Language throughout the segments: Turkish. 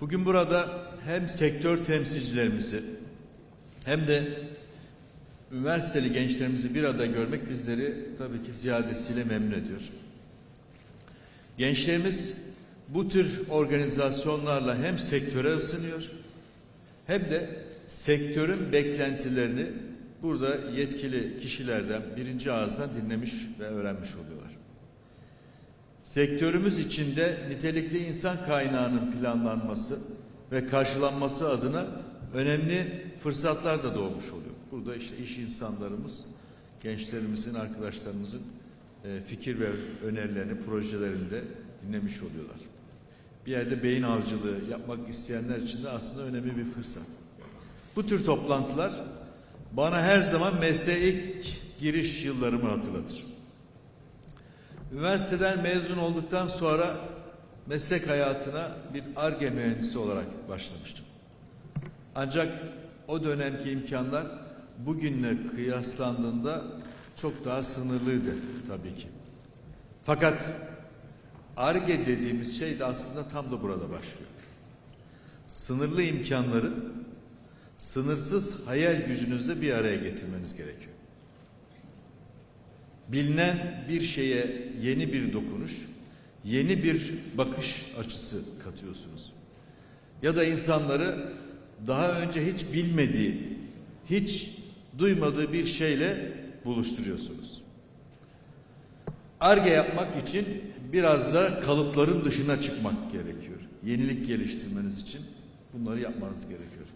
Bugün burada hem sektör temsilcilerimizi hem de üniversiteli gençlerimizi bir arada görmek bizleri tabii ki ziyadesiyle memnun ediyor. Gençlerimiz bu tür organizasyonlarla hem sektöre ısınıyor hem de sektörün beklentilerini burada yetkili kişilerden birinci ağızdan dinlemiş ve öğrenmiş oluyorlar. Sektörümüz içinde nitelikli insan kaynağının planlanması ve karşılanması adına önemli fırsatlar da doğmuş oluyor. Burada işte iş insanlarımız, gençlerimizin, arkadaşlarımızın e, fikir ve önerilerini, projelerini de dinlemiş oluyorlar. Bir yerde beyin avcılığı yapmak isteyenler için de aslında önemli bir fırsat. Bu tür toplantılar bana her zaman mesleğe ilk giriş yıllarımı hatırlatır. Üniversiteden mezun olduktan sonra meslek hayatına bir ARGE mühendisi olarak başlamıştım. Ancak o dönemki imkanlar bugünle kıyaslandığında çok daha sınırlıydı tabii ki. Fakat ARGE dediğimiz şey de aslında tam da burada başlıyor. Sınırlı imkanları sınırsız hayal gücünüzle bir araya getirmeniz gerekiyor. Bilinen bir şeye yeni bir dokunuş, yeni bir bakış açısı katıyorsunuz. Ya da insanları daha önce hiç bilmediği, hiç duymadığı bir şeyle buluşturuyorsunuz. Arge yapmak için biraz da kalıpların dışına çıkmak gerekiyor. Yenilik geliştirmeniz için bunları yapmanız gerekiyor.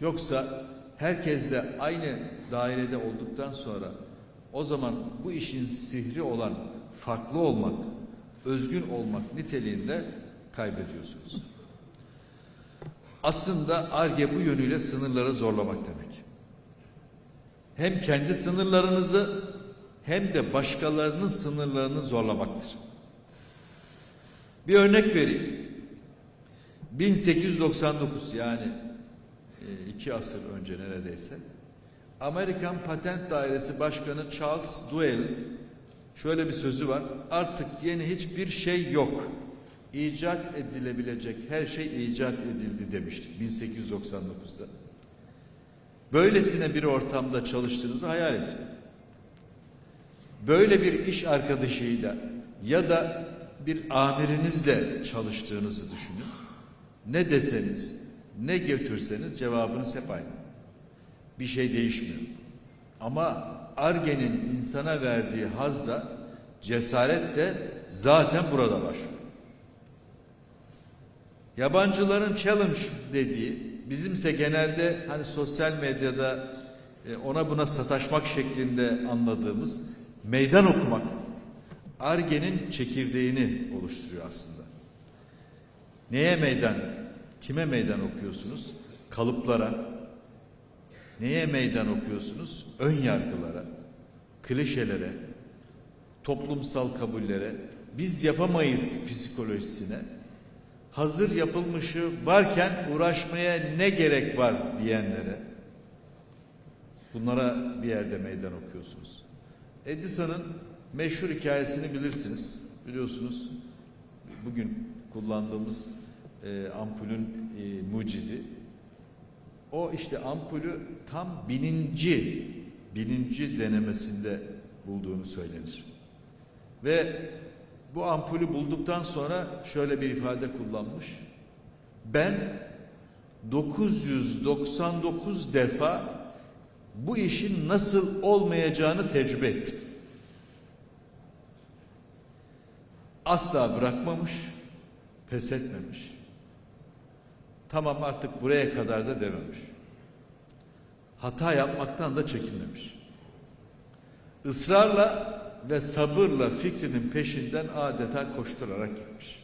Yoksa herkesle aynı dairede olduktan sonra o zaman bu işin sihri olan farklı olmak, özgün olmak niteliğinde kaybediyorsunuz. Aslında ARGE bu yönüyle sınırları zorlamak demek. Hem kendi sınırlarınızı hem de başkalarının sınırlarını zorlamaktır. Bir örnek vereyim. 1899 yani e, iki asır önce neredeyse Amerikan Patent Dairesi Başkanı Charles Duell şöyle bir sözü var. Artık yeni hiçbir şey yok. İcat edilebilecek her şey icat edildi demişti 1899'da. Böylesine bir ortamda çalıştığınızı hayal edin. Böyle bir iş arkadaşıyla ya da bir amirinizle çalıştığınızı düşünün. Ne deseniz, ne götürseniz cevabınız hep aynı. Bir şey değişmiyor. Ama Arge'nin insana verdiği haz da cesaret de zaten burada başlıyor. Yabancıların challenge dediği, bizimse genelde hani sosyal medyada e, ona buna sataşmak şeklinde anladığımız meydan okumak, Arge'nin çekirdeğini oluşturuyor aslında. Neye meydan, kime meydan okuyorsunuz? Kalıplara. Neye meydan okuyorsunuz? Ön yargılara, klişelere, toplumsal kabullere, biz yapamayız psikolojisine, hazır yapılmışı varken uğraşmaya ne gerek var diyenlere, bunlara bir yerde meydan okuyorsunuz. Edison'ın meşhur hikayesini bilirsiniz. Biliyorsunuz bugün kullandığımız e, ampulün e, mucidi. O işte ampulü tam bininci, bininci denemesinde bulduğunu söylenir. Ve bu ampulü bulduktan sonra şöyle bir ifade kullanmış. Ben 999 defa bu işin nasıl olmayacağını tecrübe ettim. Asla bırakmamış, pes etmemiş. Tamam artık buraya kadar da dememiş. Hata yapmaktan da çekinmemiş. Israrla ve sabırla fikrinin peşinden adeta koşturarak gitmiş.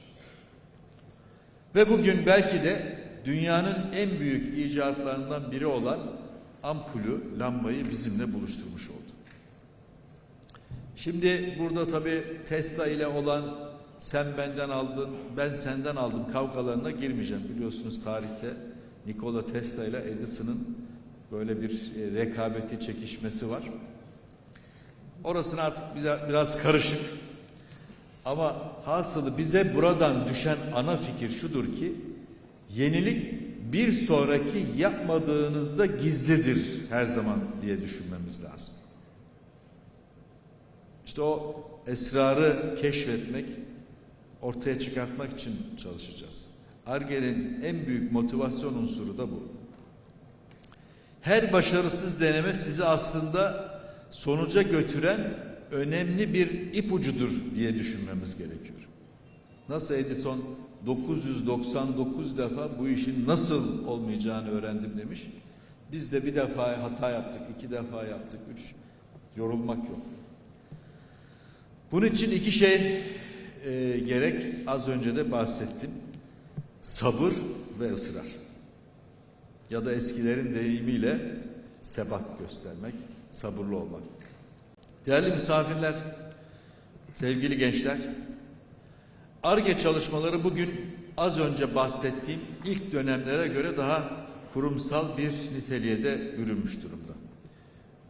Ve bugün belki de dünyanın en büyük icatlarından biri olan ampulü, lambayı bizimle buluşturmuş oldu. Şimdi burada tabi Tesla ile olan sen benden aldın, ben senden aldım kavgalarına girmeyeceğim. Biliyorsunuz tarihte Nikola Tesla ile Edison'ın böyle bir e, rekabeti, çekişmesi var. Orasını artık bize biraz karışık. Ama hasılı bize buradan düşen ana fikir şudur ki Yenilik bir sonraki yapmadığınızda gizlidir her zaman diye düşünmemiz lazım. İşte o esrarı keşfetmek, ortaya çıkartmak için çalışacağız. Arge'nin en büyük motivasyon unsuru da bu. Her başarısız deneme sizi aslında sonuca götüren önemli bir ipucudur diye düşünmemiz gerekiyor. Nasıl Edison 999 defa bu işin nasıl olmayacağını öğrendim demiş. Biz de bir defa hata yaptık, iki defa yaptık, üç. Yorulmak yok. Bunun için iki şey e, gerek. Az önce de bahsettim. Sabır ve ısrar. Ya da eskilerin deyimiyle sebat göstermek, sabırlı olmak. Değerli misafirler, sevgili gençler, ARGE çalışmaları bugün az önce bahsettiğim ilk dönemlere göre daha kurumsal bir niteliğe de bürünmüş durumda.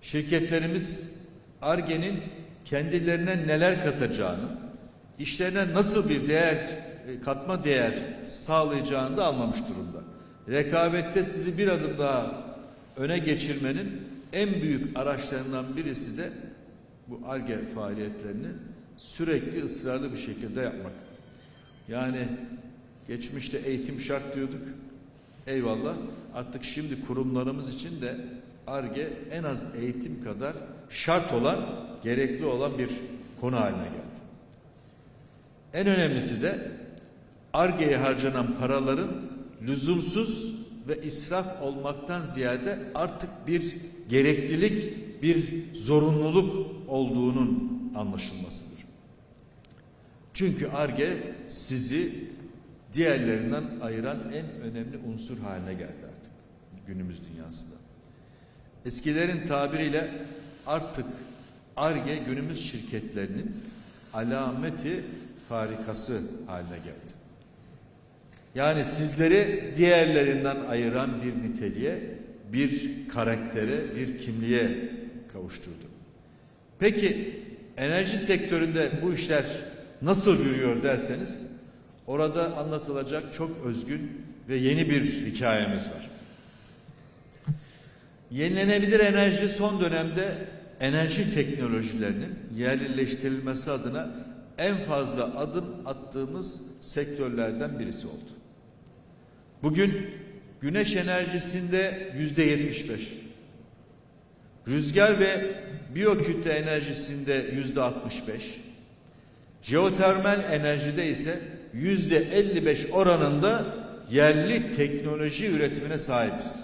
Şirketlerimiz ARGE'nin kendilerine neler katacağını, işlerine nasıl bir değer, e, katma değer sağlayacağını da anlamış durumda. Rekabette sizi bir adım daha öne geçirmenin en büyük araçlarından birisi de bu ARGE faaliyetlerini sürekli ısrarlı bir şekilde yapmak. Yani geçmişte eğitim şart diyorduk. Eyvallah. Artık şimdi kurumlarımız için de ARGE en az eğitim kadar şart olan, gerekli olan bir konu haline geldi. En önemlisi de ARGE'ye harcanan paraların lüzumsuz ve israf olmaktan ziyade artık bir gereklilik, bir zorunluluk olduğunun anlaşılmasıdır. Çünkü ARGE sizi diğerlerinden ayıran en önemli unsur haline geldi artık günümüz dünyasında. Eskilerin tabiriyle artık ARGE günümüz şirketlerinin alameti farikası haline geldi. Yani sizleri diğerlerinden ayıran bir niteliğe, bir karaktere, bir kimliğe kavuşturdu. Peki enerji sektöründe bu işler nasıl yürüyor derseniz orada anlatılacak çok özgün ve yeni bir hikayemiz var. Yenilenebilir enerji son dönemde enerji teknolojilerinin yerleştirilmesi adına en fazla adım attığımız sektörlerden birisi oldu. Bugün güneş enerjisinde yüzde yetmiş beş, rüzgar ve biyokütle enerjisinde yüzde altmış beş, jeotermal enerjide ise yüzde elli beş oranında yerli teknoloji üretimine sahibiz.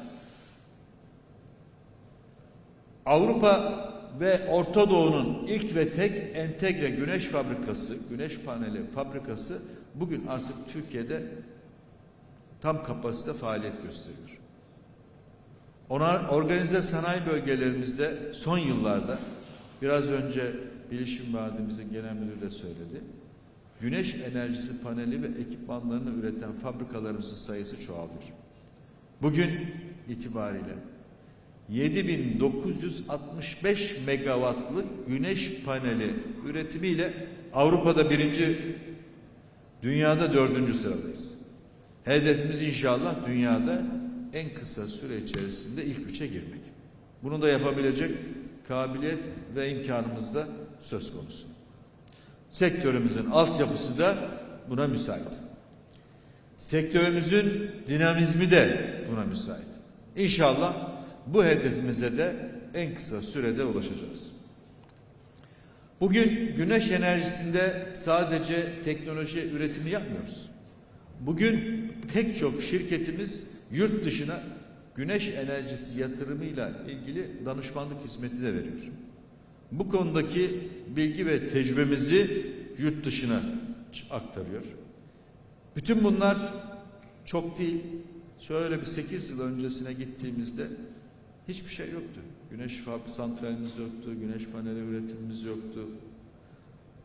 Avrupa ve Orta Doğu'nun ilk ve tek entegre güneş fabrikası, güneş paneli fabrikası bugün artık Türkiye'de tam kapasite faaliyet gösteriyor. Ona organize sanayi bölgelerimizde son yıllarda biraz önce Bilişim Vadimizin Genel Müdürü de söyledi. Güneş enerjisi paneli ve ekipmanlarını üreten fabrikalarımızın sayısı çoğalıyor. Bugün itibariyle 7965 megawattlık güneş paneli üretimiyle Avrupa'da birinci, dünyada dördüncü sıradayız. Hedefimiz inşallah dünyada en kısa süre içerisinde ilk üçe girmek. Bunu da yapabilecek kabiliyet ve imkanımız da söz konusu. Sektörümüzün altyapısı da buna müsait. Sektörümüzün dinamizmi de buna müsait. İnşallah bu hedefimize de en kısa sürede ulaşacağız. Bugün güneş enerjisinde sadece teknoloji üretimi yapmıyoruz. Bugün pek çok şirketimiz yurt dışına güneş enerjisi yatırımıyla ilgili danışmanlık hizmeti de veriyor. Bu konudaki bilgi ve tecrübemizi yurt dışına aktarıyor. Bütün bunlar çok değil. Şöyle bir 8 yıl öncesine gittiğimizde hiçbir şey yoktu. Güneş santralimiz yoktu, güneş paneli üretimimiz yoktu.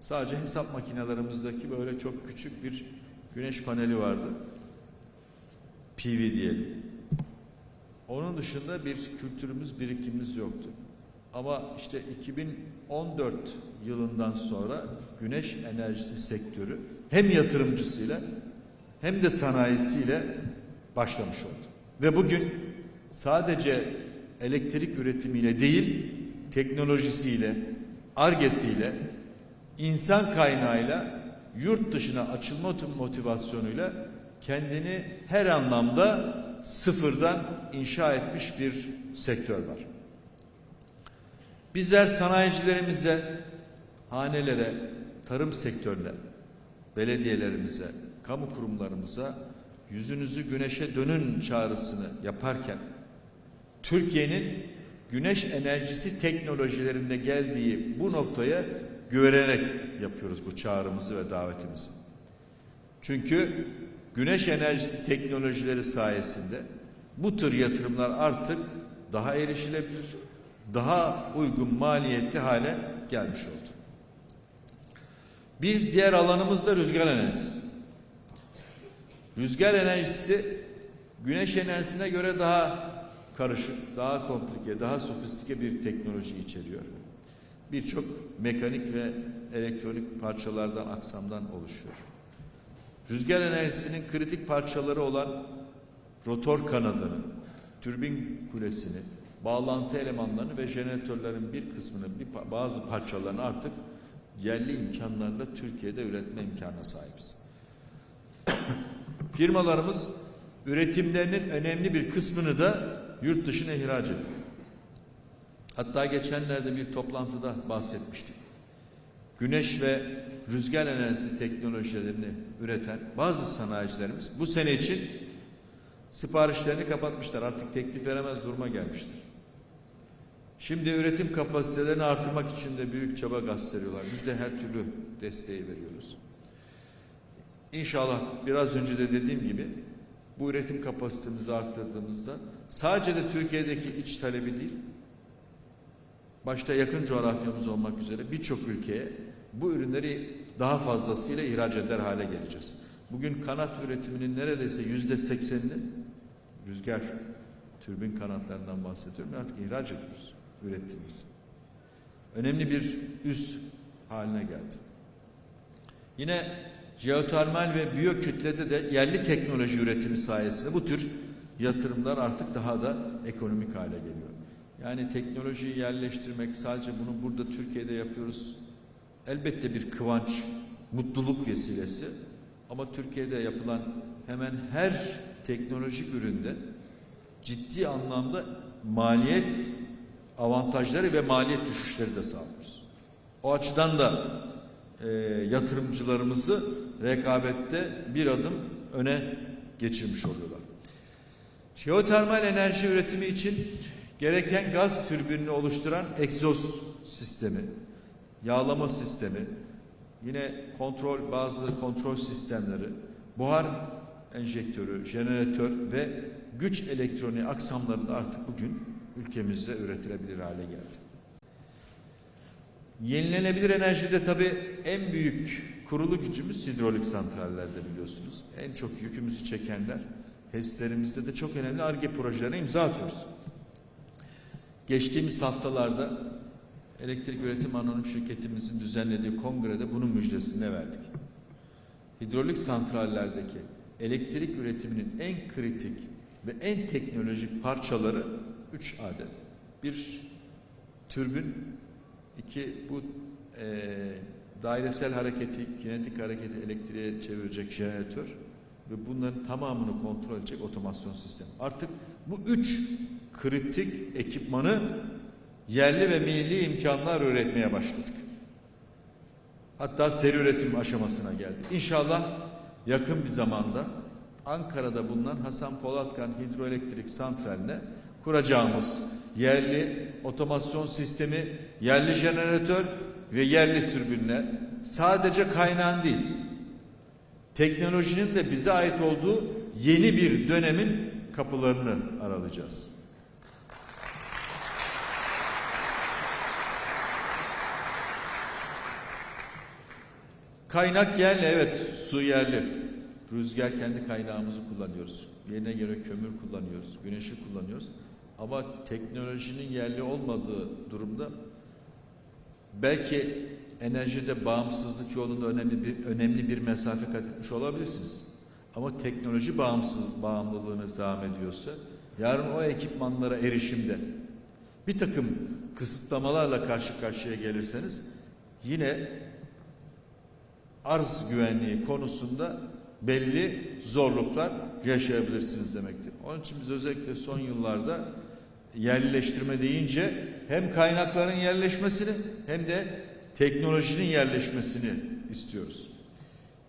Sadece hesap makinelerimizdeki böyle çok küçük bir güneş paneli vardı. PV diyelim. Onun dışında bir kültürümüz, birikimimiz yoktu. Ama işte 2014 yılından sonra güneş enerjisi sektörü hem yatırımcısıyla hem de sanayisiyle başlamış oldu. Ve bugün sadece elektrik üretimiyle değil, teknolojisiyle, argesiyle, insan kaynağıyla, yurt dışına açılma motivasyonuyla kendini her anlamda sıfırdan inşa etmiş bir sektör var. Bizler sanayicilerimize, hanelere, tarım sektörüne, belediyelerimize, kamu kurumlarımıza yüzünüzü güneşe dönün çağrısını yaparken Türkiye'nin güneş enerjisi teknolojilerinde geldiği bu noktaya güvenerek yapıyoruz bu çağrımızı ve davetimizi. Çünkü güneş enerjisi teknolojileri sayesinde bu tür yatırımlar artık daha erişilebilir, daha uygun maliyetli hale gelmiş oldu. Bir diğer alanımız da rüzgar enerjisi. Rüzgar enerjisi güneş enerjisine göre daha karışık, daha komplike, daha sofistike bir teknoloji içeriyor. Birçok mekanik ve elektronik parçalardan, aksamdan oluşuyor. Rüzgar enerjisinin kritik parçaları olan rotor kanadını, türbin kulesini, bağlantı elemanlarını ve jeneratörlerin bir kısmını, bir, bazı parçalarını artık yerli imkanlarla Türkiye'de üretme imkanına sahibiz. Firmalarımız üretimlerinin önemli bir kısmını da yurt dışına ihraç ediyor. Hatta geçenlerde bir toplantıda bahsetmiştik. Güneş ve rüzgar enerjisi teknolojilerini üreten bazı sanayicilerimiz bu sene için siparişlerini kapatmışlar. Artık teklif veremez duruma gelmişler. Şimdi üretim kapasitelerini artırmak için de büyük çaba gösteriyorlar. Biz de her türlü desteği veriyoruz. İnşallah biraz önce de dediğim gibi bu üretim kapasitemizi arttırdığımızda sadece de Türkiye'deki iç talebi değil, başta yakın coğrafyamız olmak üzere birçok ülkeye bu ürünleri daha fazlasıyla ihraç eder hale geleceğiz. Bugün kanat üretiminin neredeyse yüzde seksenini rüzgar türbin kanatlarından bahsediyorum artık ihraç ediyoruz ürettiğimiz. Önemli bir üs haline geldi. Yine jeotermal ve biyokütlede de yerli teknoloji üretimi sayesinde bu tür yatırımlar artık daha da ekonomik hale geliyor. Yani teknolojiyi yerleştirmek sadece bunu burada Türkiye'de yapıyoruz. Elbette bir kıvanç, mutluluk vesilesi. Ama Türkiye'de yapılan hemen her teknolojik üründe ciddi anlamda maliyet avantajları ve maliyet düşüşleri de sağlıyoruz. O açıdan da e, yatırımcılarımızı rekabette bir adım öne geçirmiş oluyorlar. Jeotermal enerji üretimi için gereken gaz türbinini oluşturan egzoz sistemi, yağlama sistemi, yine kontrol bazı kontrol sistemleri, buhar enjektörü, jeneratör ve güç elektroniği aksamları da artık bugün ülkemizde üretilebilir hale geldi. Yenilenebilir enerjide tabii en büyük kurulu gücümüz hidrolik santrallerde biliyorsunuz. En çok yükümüzü çekenler. HES'lerimizde de çok önemli ARGE projelerine imza atıyoruz. Geçtiğimiz haftalarda elektrik üretim anonim şirketimizin düzenlediği kongrede bunun müjdesini verdik. Hidrolik santrallerdeki elektrik üretiminin en kritik ve en teknolojik parçaları üç adet. Bir türbün, iki bu e, dairesel hareketi, kinetik hareketi elektriğe çevirecek jeneratör ve bunların tamamını kontrol edecek otomasyon sistemi. Artık bu üç kritik ekipmanı yerli ve milli imkanlar üretmeye başladık. Hatta seri üretim aşamasına geldik. İnşallah yakın bir zamanda Ankara'da bulunan Hasan Polatkan Hidroelektrik Santrali'ne kuracağımız yerli otomasyon sistemi, yerli jeneratör ve yerli türbinle sadece kaynağın değil, teknolojinin de bize ait olduğu yeni bir dönemin kapılarını aralayacağız. Kaynak yerli evet su yerli. Rüzgar kendi kaynağımızı kullanıyoruz. Yerine göre kömür kullanıyoruz, güneşi kullanıyoruz. Ama teknolojinin yerli olmadığı durumda belki enerjide bağımsızlık yolunda önemli bir önemli bir mesafe kat etmiş olabilirsiniz. Ama teknoloji bağımsız bağımlılığınız devam ediyorsa yarın o ekipmanlara erişimde bir takım kısıtlamalarla karşı karşıya gelirseniz yine arz güvenliği konusunda belli zorluklar yaşayabilirsiniz demektir. Onun için biz özellikle son yıllarda yerleştirme deyince hem kaynakların yerleşmesini hem de teknolojinin yerleşmesini istiyoruz.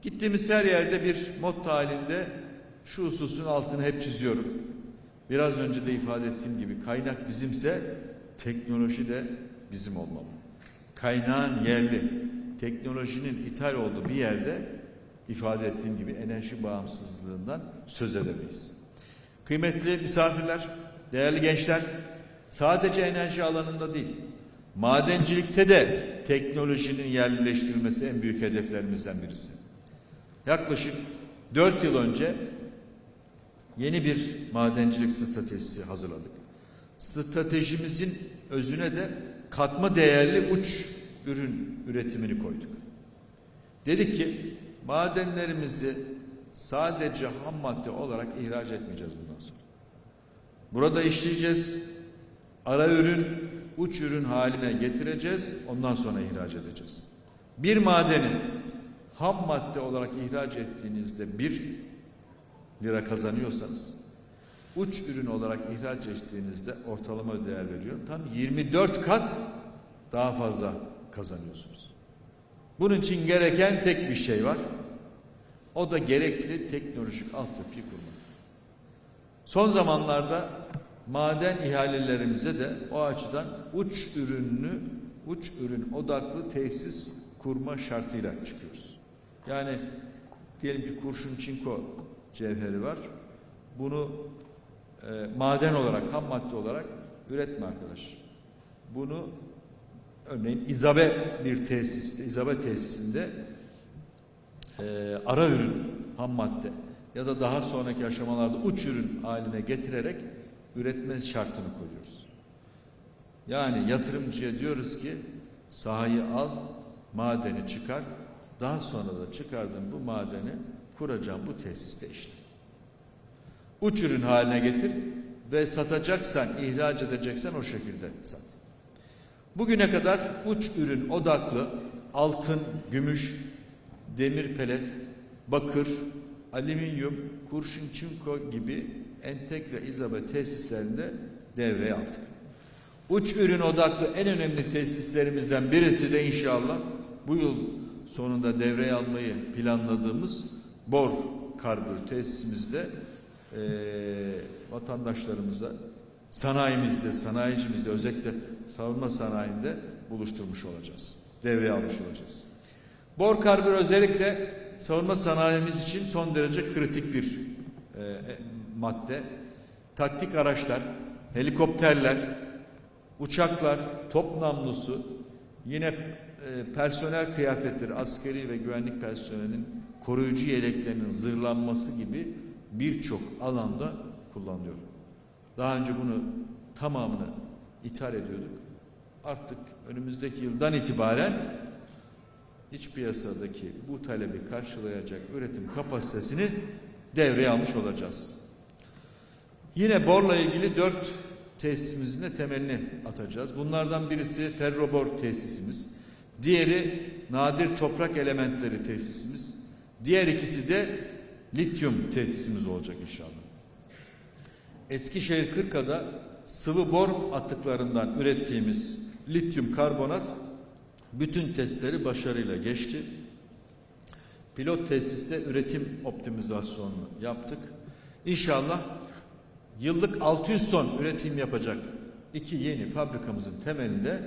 Gittiğimiz her yerde bir motto halinde şu hususun altını hep çiziyorum. Biraz önce de ifade ettiğim gibi kaynak bizimse teknoloji de bizim olmalı. Kaynağın yerli, teknolojinin ithal olduğu bir yerde ifade ettiğim gibi enerji bağımsızlığından söz edemeyiz. Kıymetli misafirler, değerli gençler, sadece enerji alanında değil, madencilikte de teknolojinin yerleştirilmesi en büyük hedeflerimizden birisi. Yaklaşık 4 yıl önce yeni bir madencilik stratejisi hazırladık. Stratejimizin özüne de katma değerli uç ürün üretimini koyduk. Dedik ki madenlerimizi sadece ham madde olarak ihraç etmeyeceğiz bundan sonra. Burada işleyeceğiz. Ara ürün, uç ürün haline getireceğiz. Ondan sonra ihraç edeceğiz. Bir madeni ham madde olarak ihraç ettiğinizde bir lira kazanıyorsanız uç ürün olarak ihraç ettiğinizde ortalama değer veriyorum. Tam 24 kat daha fazla kazanıyorsunuz. Bunun için gereken tek bir şey var. O da gerekli teknolojik altyapıyı kurmak. Son zamanlarda maden ihalelerimize de o açıdan uç ürünlü, uç ürün odaklı tesis kurma şartıyla çıkıyoruz. Yani diyelim ki kurşun çinko cevheri var. Bunu e, maden olarak, ham madde olarak üretme arkadaş. Bunu örneğin İzabe bir tesiste, İzabe tesisinde e, ara ürün, ham madde ya da daha sonraki aşamalarda uç ürün haline getirerek üretme şartını koyuyoruz. Yani yatırımcıya diyoruz ki sahayı al, madeni çıkar, daha sonra da çıkardığın bu madeni kuracağım bu tesiste işle. Uç ürün haline getir ve satacaksan, ihraç edeceksen o şekilde sat. Bugüne kadar uç ürün odaklı altın, gümüş, demir pelet, bakır, alüminyum, kurşun çinko gibi entegre izabe tesislerinde devreye aldık. Uç ürün odaklı en önemli tesislerimizden birisi de inşallah bu yıl sonunda devreye almayı planladığımız bor karbür tesisimizde eee vatandaşlarımıza sanayimizde, sanayicimizde özellikle savunma sanayinde buluşturmuş olacağız. Devreye almış olacağız. Bor karbür özellikle savunma sanayimiz için son derece kritik bir e, e, madde. Taktik araçlar, helikopterler, uçaklar, top namlusu, yine e, personel kıyafetleri, askeri ve güvenlik personelinin koruyucu yeleklerinin zırlanması gibi birçok alanda kullanılıyor. Daha önce bunu tamamını ithal ediyorduk. Artık önümüzdeki yıldan itibaren iç piyasadaki bu talebi karşılayacak üretim kapasitesini devreye almış olacağız. Yine borla ilgili dört tesisimizin de temelini atacağız. Bunlardan birisi ferrobor tesisimiz. Diğeri nadir toprak elementleri tesisimiz. Diğer ikisi de lityum tesisimiz olacak inşallah. Eskişehir Kırka'da sıvı bor atıklarından ürettiğimiz lityum karbonat bütün testleri başarıyla geçti. Pilot tesiste üretim optimizasyonunu yaptık. İnşallah yıllık 600 ton üretim yapacak iki yeni fabrikamızın temelinde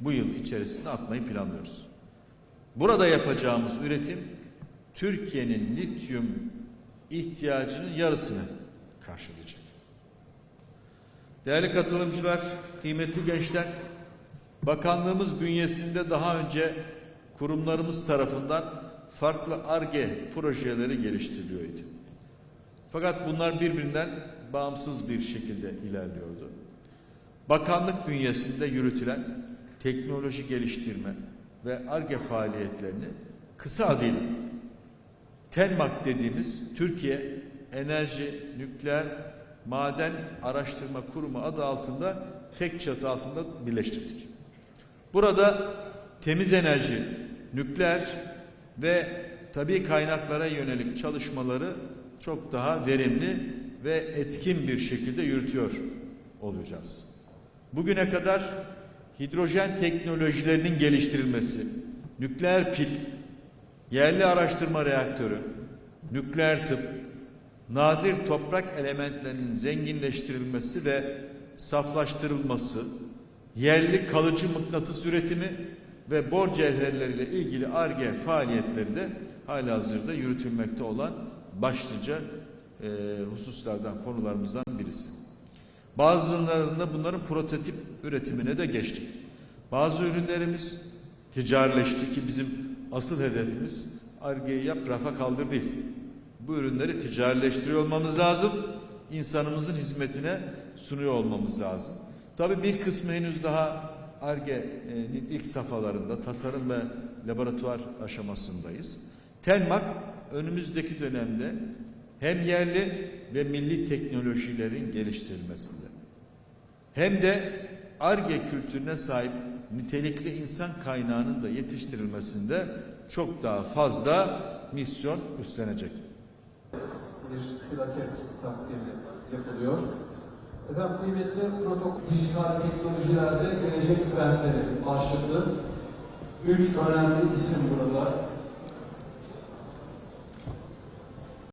bu yıl içerisinde atmayı planlıyoruz. Burada yapacağımız üretim Türkiye'nin lityum ihtiyacının yarısını karşılayacak. Değerli katılımcılar, kıymetli gençler, bakanlığımız bünyesinde daha önce kurumlarımız tarafından farklı ARGE projeleri geliştiriliyordu. Fakat bunlar birbirinden bağımsız bir şekilde ilerliyordu. Bakanlık bünyesinde yürütülen teknoloji geliştirme ve ARGE faaliyetlerini kısa adıyla TENMAK dediğimiz Türkiye Enerji, Nükleer, Maden Araştırma Kurumu adı altında tek çatı altında birleştirdik. Burada temiz enerji, nükleer ve tabii kaynaklara yönelik çalışmaları çok daha verimli ve etkin bir şekilde yürütüyor olacağız. Bugüne kadar hidrojen teknolojilerinin geliştirilmesi, nükleer pil, yerli araştırma reaktörü, nükleer tıp, nadir toprak elementlerinin zenginleştirilmesi ve saflaştırılması, yerli kalıcı mıknatıs üretimi ve bor cevherleriyle ilgili ARGE faaliyetleri de halihazırda yürütülmekte olan başlıca e, hususlardan, konularımızdan birisi. Bazılarında bunların prototip üretimine de geçtik. Bazı ürünlerimiz ticarileşti ki bizim asıl hedefimiz ARGE'yi yap rafa kaldır değil. Bu ürünleri ticarileştiriyor olmamız lazım. İnsanımızın hizmetine sunuyor olmamız lazım. Tabii bir kısmı henüz daha ARGE'nin ilk safhalarında tasarım ve laboratuvar aşamasındayız. TENMAK önümüzdeki dönemde hem yerli ve milli teknolojilerin geliştirilmesinde hem de ARGE kültürüne sahip nitelikli insan kaynağının da yetiştirilmesinde çok daha fazla misyon üstlenecek. bir plaket takdimi yapılıyor. Efendim kıymetli protokol dijital teknolojilerde gelecek trendleri başlıklı üç önemli isim burada